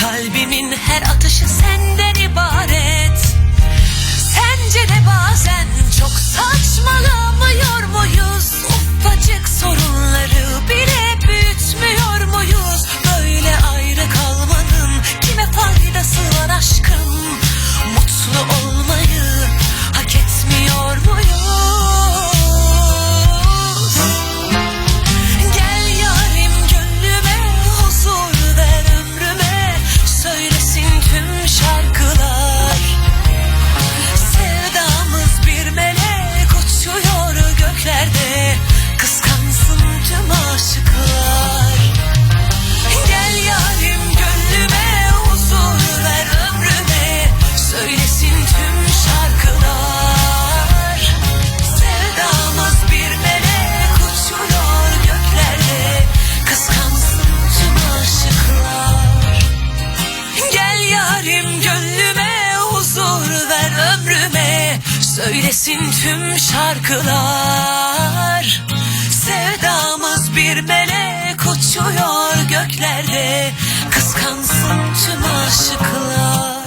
Kalbimin her atışı senden ibaret Söylesin tüm şarkılar. Sevdamız bir melek uçuyor göklerde. Kıskansın tüm aşıklar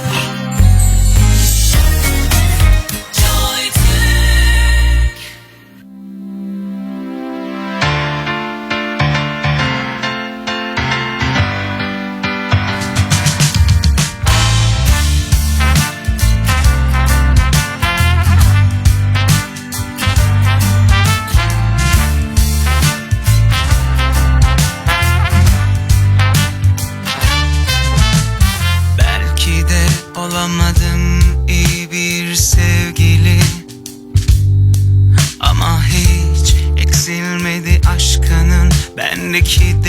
keep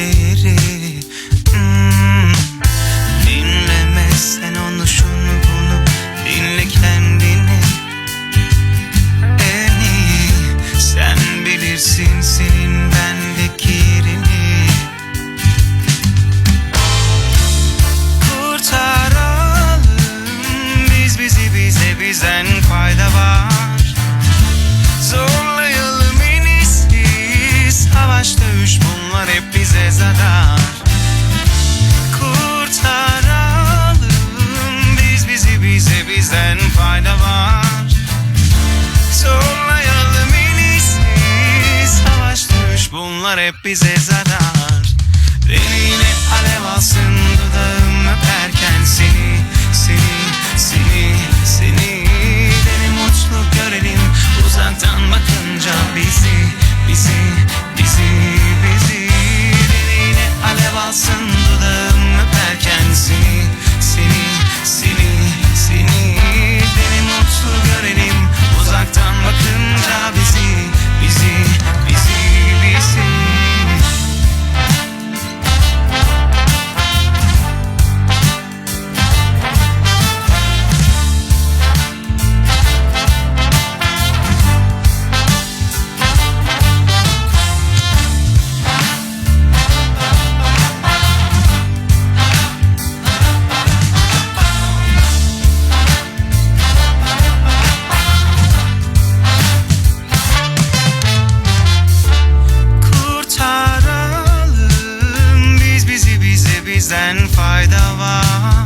hep bize zarar. Denine alev alsın dudağım öperken seni Seni, seni, seni. Beni mutlu görelim uzaktan bakınca bizi bize bizden fayda var.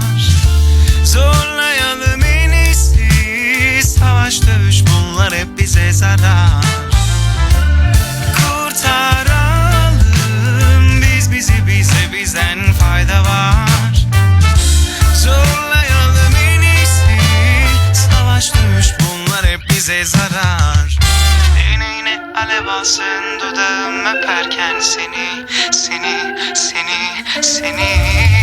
Zorlayalım en iyisi. Savaş dövüş bunlar hep bize zarar. Kurtaralım Biz bizi bize bizden fayda var. Zorlayalım en iyisi. Savaş dövüş bunlar hep bize zarar alev alsın dudağım öperken seni Seni, seni, seni